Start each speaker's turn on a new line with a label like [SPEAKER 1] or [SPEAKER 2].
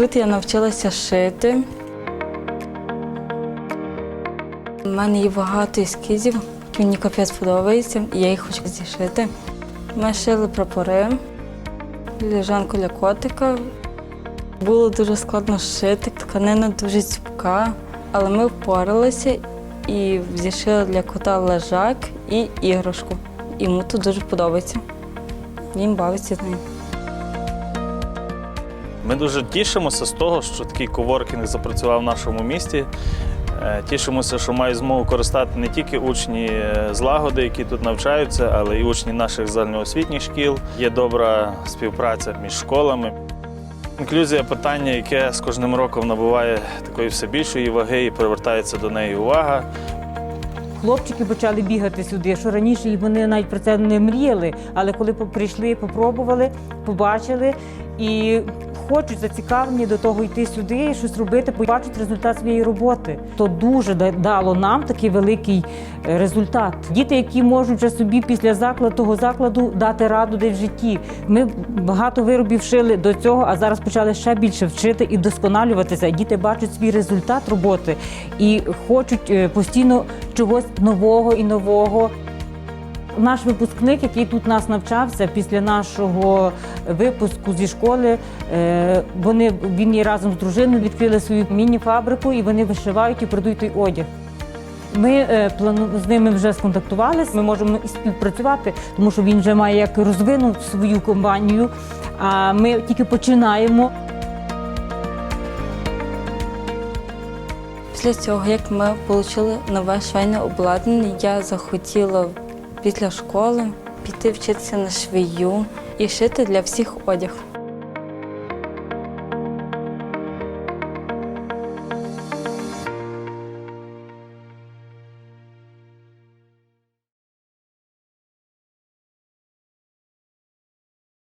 [SPEAKER 1] Тут я навчилася шити. У мене є багато ескізів, мені капець подобається, і я їх хочу зішити. Ми шили прапори, ліжанку для котика. Було дуже складно шити, тканина дуже цупка, але ми впоралися і зішили для кота лежак і іграшку. Йому тут дуже подобається. Він бавиться з нею.
[SPEAKER 2] Ми дуже тішимося з того, що такий коворкінг запрацював в нашому місті. Е, Тішимося, що мають змогу користати не тільки учні е, злагоди, які тут навчаються, але й учні наших загальноосвітніх шкіл. Є добра співпраця між школами. Інклюзія питання, яке з кожним роком набуває такої все більшої ваги і привертається до неї увага.
[SPEAKER 3] Хлопчики почали бігати сюди, що раніше вони навіть про це не мріяли. Але коли прийшли, попробували, побачили і хочуть зацікавлені до того йти сюди, і щось робити, побачать результат своєї роботи. То дуже дало нам такий великий е, результат. Діти, які можуть вже собі після закладу того закладу дати раду десь в житті. Ми багато виробів шили до цього, а зараз почали ще більше вчити і вдосконалюватися. Діти бачать свій результат роботи і хочуть е, постійно чогось нового і нового. Наш випускник, який тут нас навчався після нашого випуску зі школи, е, вони він і разом з дружиною відкрили свою міні-фабрику і вони вишивають і продають той одяг. Ми е, плану з ними вже сконтактувалися. Ми можемо і співпрацювати, тому що він вже має як розвинув свою компанію. А ми тільки починаємо.
[SPEAKER 1] Після цього, як ми отримали нове швейне обладнання, я захотіла після школи піти вчитися на швію і шити для всіх одяг.